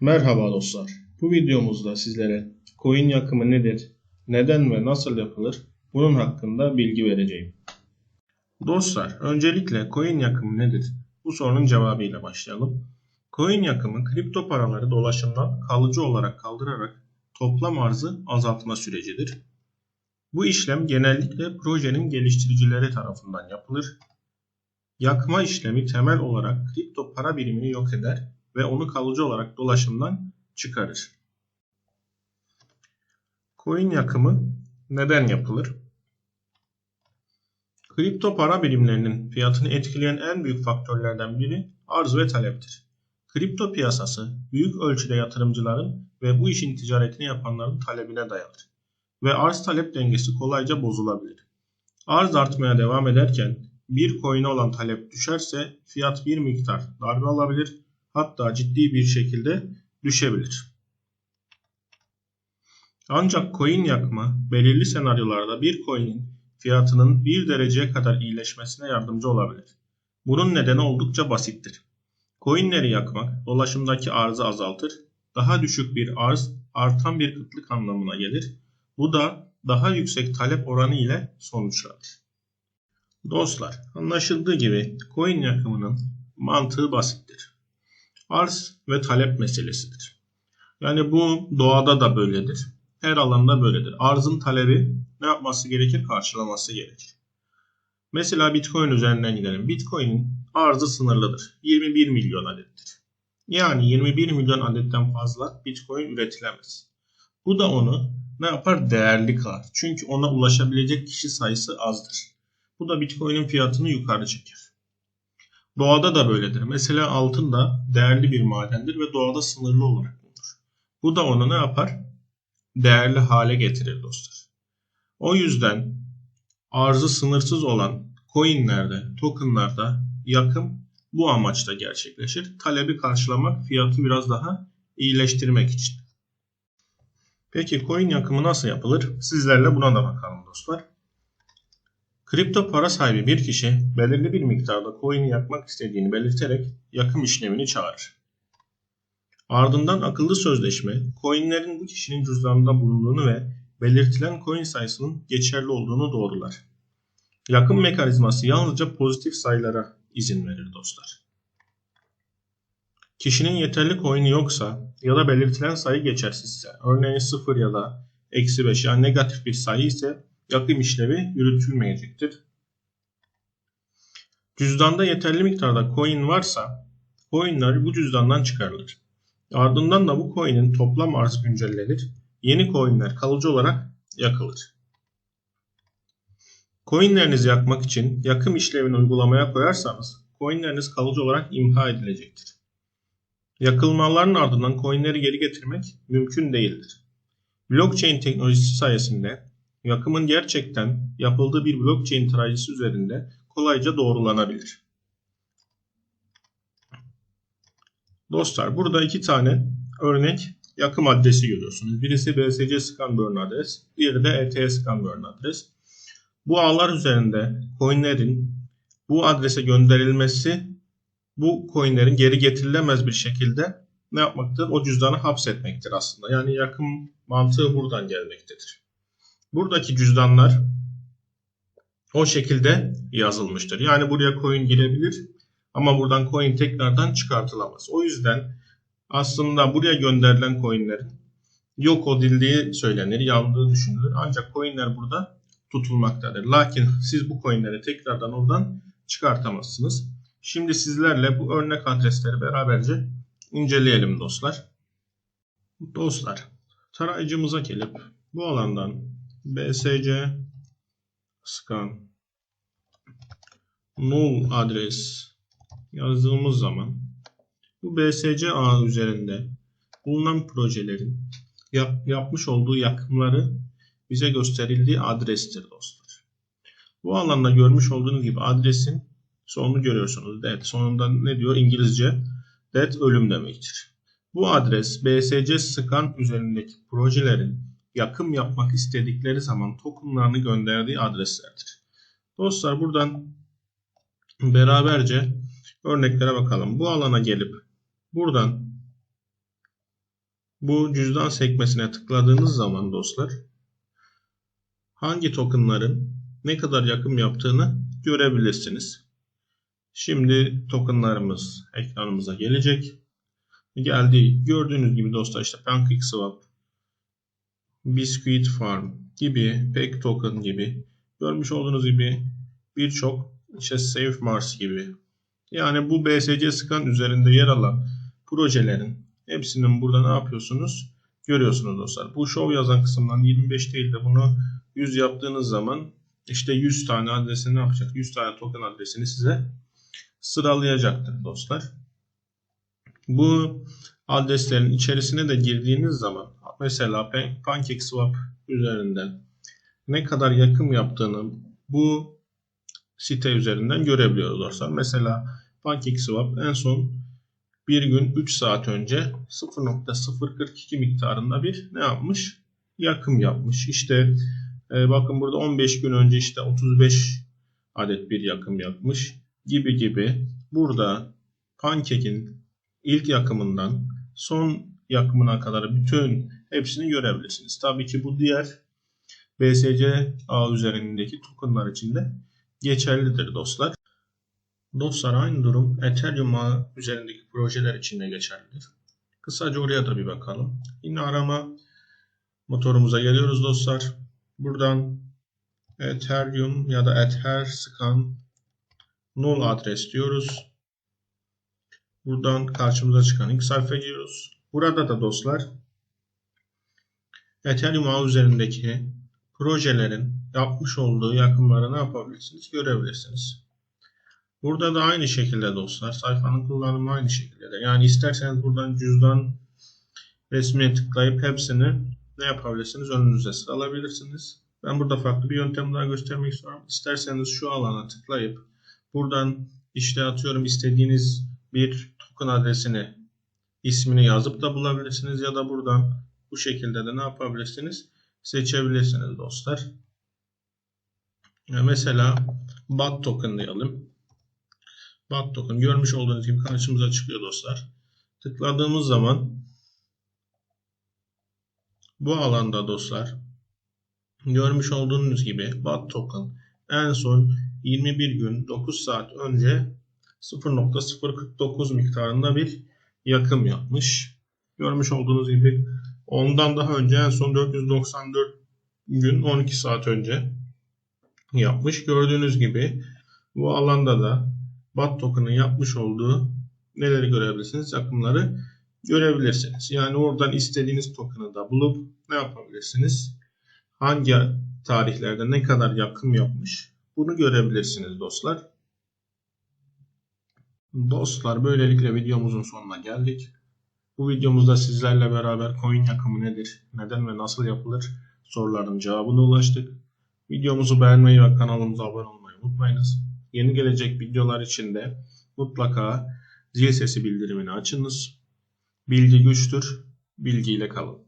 Merhaba dostlar. Bu videomuzda sizlere coin yakımı nedir, neden ve nasıl yapılır bunun hakkında bilgi vereceğim. Dostlar, öncelikle coin yakımı nedir? Bu sorunun cevabıyla başlayalım. Coin yakımı kripto paraları dolaşımdan kalıcı olarak kaldırarak toplam arzı azaltma sürecidir. Bu işlem genellikle projenin geliştiricileri tarafından yapılır. Yakma işlemi temel olarak kripto para birimini yok eder ve onu kalıcı olarak dolaşımdan çıkarır. Coin yakımı neden yapılır? Kripto para birimlerinin fiyatını etkileyen en büyük faktörlerden biri arz ve taleptir. Kripto piyasası büyük ölçüde yatırımcıların ve bu işin ticaretini yapanların talebine dayanır ve arz talep dengesi kolayca bozulabilir. Arz artmaya devam ederken bir coin'e olan talep düşerse fiyat bir miktar darbe alabilir hatta ciddi bir şekilde düşebilir. Ancak coin yakma belirli senaryolarda bir coin'in fiyatının bir dereceye kadar iyileşmesine yardımcı olabilir. Bunun nedeni oldukça basittir. Coinleri yakmak dolaşımdaki arzı azaltır, daha düşük bir arz artan bir kıtlık anlamına gelir. Bu da daha yüksek talep oranı ile sonuçlanır. Dostlar, anlaşıldığı gibi coin yakımının mantığı basittir. Arz ve talep meselesidir. Yani bu doğada da böyledir. Her alanda böyledir. Arzın talebi ne yapması gerekir? Karşılaması gerekir. Mesela Bitcoin üzerinden gidelim. Bitcoin'in arzı sınırlıdır. 21 milyon adettir. Yani 21 milyon adetten fazla Bitcoin üretilemez. Bu da onu ne yapar? Değerli kılar. Çünkü ona ulaşabilecek kişi sayısı azdır. Bu da Bitcoin'in fiyatını yukarı çeker. Doğada da böyledir. Mesela altın da değerli bir madendir ve doğada sınırlı olarak bulunur. Bu da onu ne yapar? Değerli hale getirir dostlar. O yüzden arzı sınırsız olan coinlerde, tokenlarda yakım bu amaçla gerçekleşir. Talebi karşılamak, fiyatı biraz daha iyileştirmek için. Peki coin yakımı nasıl yapılır? Sizlerle buna da bakalım dostlar. Kripto para sahibi bir kişi belirli bir miktarda coin'i yakmak istediğini belirterek yakım işlemini çağırır. Ardından akıllı sözleşme, coinlerin bu kişinin cüzdanında bulunduğunu ve belirtilen coin sayısının geçerli olduğunu doğrular. Yakım mekanizması yalnızca pozitif sayılara izin verir dostlar. Kişinin yeterli coin'i yoksa ya da belirtilen sayı geçersizse, örneğin 0 ya da eksi 5 yani negatif bir sayı ise yakım işlemi yürütülmeyecektir. Cüzdanda yeterli miktarda coin varsa coinler bu cüzdandan çıkarılır. Ardından da bu coin'in toplam arz güncellenir. Yeni coinler kalıcı olarak yakılır. Coinlerinizi yakmak için yakım işlemini uygulamaya koyarsanız coinleriniz kalıcı olarak imha edilecektir. Yakılmaların ardından coinleri geri getirmek mümkün değildir. Blockchain teknolojisi sayesinde yakımın gerçekten yapıldığı bir blockchain tarayıcısı üzerinde kolayca doğrulanabilir. Dostlar burada iki tane örnek yakım adresi görüyorsunuz. Birisi BSC scan burn adres, diğeri de ETS scan burn adres. Bu ağlar üzerinde coinlerin bu adrese gönderilmesi bu coinlerin geri getirilemez bir şekilde ne yapmaktır? O cüzdanı hapsetmektir aslında. Yani yakım mantığı buradan gelmektedir. Buradaki cüzdanlar o şekilde yazılmıştır. Yani buraya coin girebilir ama buradan coin tekrardan çıkartılamaz. O yüzden aslında buraya gönderilen coinlerin yok edildiği söylenir, yandığı düşünülür. Ancak coinler burada tutulmaktadır. Lakin siz bu coinleri tekrardan oradan çıkartamazsınız. Şimdi sizlerle bu örnek adresleri beraberce inceleyelim dostlar. Dostlar, tarayıcımıza gelip bu alandan bsc scan null adres yazdığımız zaman bu BSC ağı üzerinde bulunan projelerin yap, yapmış olduğu yakımları bize gösterildiği adrestir dostlar. Bu alanda görmüş olduğunuz gibi adresin sonunu görüyorsunuz. Dead. Sonunda ne diyor İngilizce? Dead ölüm demektir. Bu adres BSC scan üzerindeki projelerin yakım yapmak istedikleri zaman tokenlarını gönderdiği adreslerdir. Dostlar buradan beraberce örneklere bakalım. Bu alana gelip buradan Bu cüzdan sekmesine tıkladığınız zaman dostlar hangi tokenların ne kadar yakım yaptığını görebilirsiniz. Şimdi tokenlarımız ekranımıza gelecek. Geldi. Gördüğünüz gibi dostlar işte PancakeSwap, Biscuit Farm gibi, Peg Token gibi görmüş olduğunuz gibi birçok işte Safe Mars gibi yani bu BSC scan üzerinde yer alan projelerin hepsinin burada ne yapıyorsunuz? Görüyorsunuz dostlar. Bu show yazan kısımdan 25 değil de bunu 100 yaptığınız zaman işte 100 tane adresini ne yapacak? 100 tane token adresini size sıralayacaktır dostlar. Bu adreslerin içerisine de girdiğiniz zaman mesela PancakeSwap üzerinden ne kadar yakım yaptığını bu site üzerinden görebiliyoruz dostlar. Mesela PancakeSwap en son bir gün 3 saat önce 0.042 miktarında bir ne yapmış? Yakım yapmış. İşte e, bakın burada 15 gün önce işte 35 adet bir yakım yapmış gibi gibi. Burada Pancake'in ilk yakımından son yakımına kadar bütün hepsini görebilirsiniz. Tabii ki bu diğer BSC ağ üzerindeki tokenlar için de geçerlidir dostlar. Dostlar aynı durum Ethereum ağı üzerindeki projeler için de geçerlidir. Kısaca oraya da bir bakalım. Yine arama motorumuza geliyoruz dostlar. Buradan Ethereum ya da Etherscan null adres diyoruz. Buradan karşımıza çıkan ilk sayfa giriyoruz. Burada da dostlar Ethereum ağı üzerindeki projelerin yapmış olduğu yakınları ne yapabilirsiniz? Görebilirsiniz. Burada da aynı şekilde dostlar. Sayfanın kullanımı aynı şekilde. Yani isterseniz buradan cüzdan resmine tıklayıp hepsini ne yapabilirsiniz? Önünüze sıralabilirsiniz. Ben burada farklı bir yöntem daha göstermek istiyorum. İsterseniz şu alana tıklayıp buradan işte atıyorum istediğiniz bir token adresini ismini yazıp da bulabilirsiniz ya da buradan bu şekilde de ne yapabilirsiniz? Seçebilirsiniz dostlar. Mesela BAT token diyelim. BAT token görmüş olduğunuz gibi karşımıza çıkıyor dostlar. Tıkladığımız zaman bu alanda dostlar görmüş olduğunuz gibi BAT token en son 21 gün 9 saat önce 0.049 miktarında bir yakım yapmış. Görmüş olduğunuz gibi ondan daha önce en son 494 gün 12 saat önce yapmış. Gördüğünüz gibi bu alanda da BAT token'ın yapmış olduğu neleri görebilirsiniz? Yakımları görebilirsiniz. Yani oradan istediğiniz token'ı da bulup ne yapabilirsiniz? Hangi tarihlerde ne kadar yakım yapmış? Bunu görebilirsiniz dostlar. Dostlar böylelikle videomuzun sonuna geldik. Bu videomuzda sizlerle beraber coin yakımı nedir, neden ve nasıl yapılır soruların cevabına ulaştık. Videomuzu beğenmeyi ve kanalımıza abone olmayı unutmayınız. Yeni gelecek videolar için de mutlaka zil sesi bildirimini açınız. Bilgi güçtür, bilgiyle kalın.